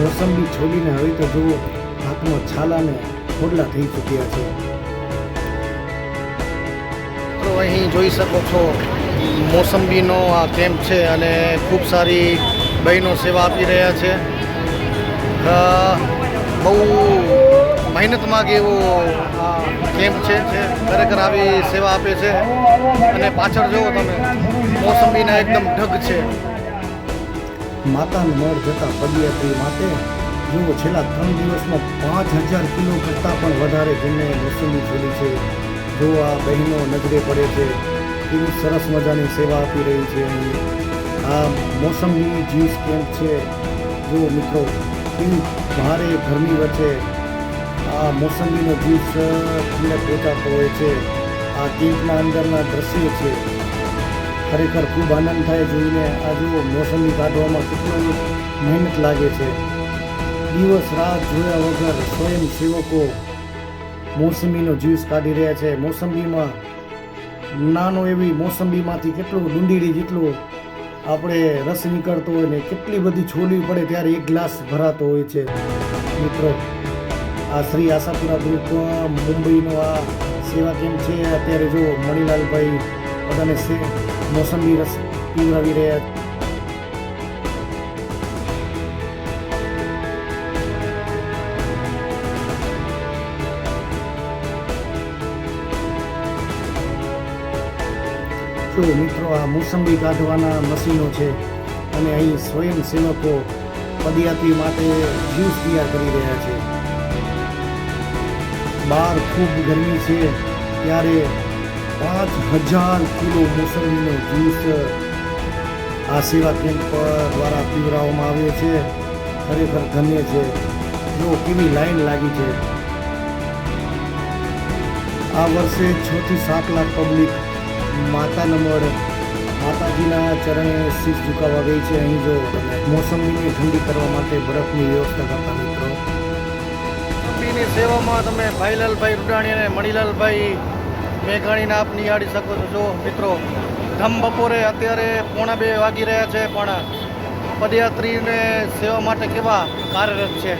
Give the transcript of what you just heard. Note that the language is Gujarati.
મોસંબી છોડીને હવે તો જુઓ, હાથમાં છાલાને ખોડલા થઈ ચૂક્યા છે. તો અહીં જોઈ શકો છો, મોસંબીનો આ કેમ્પ છે અને ખૂબ સારી બહેનો સેવા આપી રહ્યા છે. બહુ મહેનત માગે એવો કેમ્પ છે જે ખરેખર આવી સેવા આપે છે. અને પાછળ જુઓ તમે, મોસંબીના એકદમ ઢગ છે. માતાનું મળ જતા પદયાત્રી માટે જુઓ છેલ્લા ત્રણ દિવસમાં પાંચ હજાર કિલો કરતાં પણ વધારે જેમને વસૂલી થયેલી છે. જો આ બહેનો નજરે પડે છે કેવી સરસ મજાની સેવા આપી રહી છે આ મોસમની જ્યુસ કેમ્પ છે. જો મિત્રો કેવી ભારે ગરમી વચ્ચે આ મોસંબીનો જ્યુસ તમને પહોંચાતો હોય છે. આ કેમ્પના અંદરના દ્રશ્યો છે. ખરેખર ખૂબ આનંદ થાય જોઈને આ જુઓ મોસંબી કાઢવામાં કેટલો મહેનત લાગે છે. દિવસ રાત જોયા વગર સ્વયંસેવકો મોસંબીનો જ્યુસ કાઢી રહ્યા છે. મોસંબીમાં નાનો એવી મોસંબીમાંથી કેટલું ડુંડીડી જેટલું આપણે રસ નીકળતો હોય ને કેટલી બધી છોલી પડે ત્યારે એક ગ્લાસ ભરાતો હોય છે. મિત્રો, આ શ્રી આશાપુરા ગ્રુપમાં મુંબઈનો આ સેવા કેમ્પ છે. અત્યારે જો મણિલાલભાઈ બધાને મોસંબી રસ પીવડાવી રહ્યા જો મિત્રો, આ મોસંબી કાઢવાના મશીનો છે અને અહીં સ્વયંસેવકો પદયાત્રી માટે જ્યુસ તૈયાર કરી રહ્યા છે. બહાર ખૂબ ગરમી છે, ત્યારે પાંચ હજાર કિલો મોસંબીનો જ્યુસ આ સેવા કેમ્પ દ્વારા પીવડાવવામાં આવે છે. ખરેખર ધન્ય છે. જો કેવી લાઈન લાગી છે. આ વર્ષે છ થી સાત લાખ પબ્લિક માતા નમર માતાજીના ચરણે શીશ ઝુકાવવા ગઈ છે. અહીં જો મોસંબીને ઠંડી કરવા માટે બરફની વ્યવસ્થા કરતા મિત્રો. સેવામાં તમે ભાઈલાલભાઈ રૂડાણી અને મણિલાલભાઈ મેઘાણીને આપ નિહાળી શકો છો. જો મિત્રો, ધમ બપોરે અત્યારે પોણા બે વાગી રહ્યા છે, પણ પદયાત્રીને સેવા માટે કેવા કાર્યરત છે?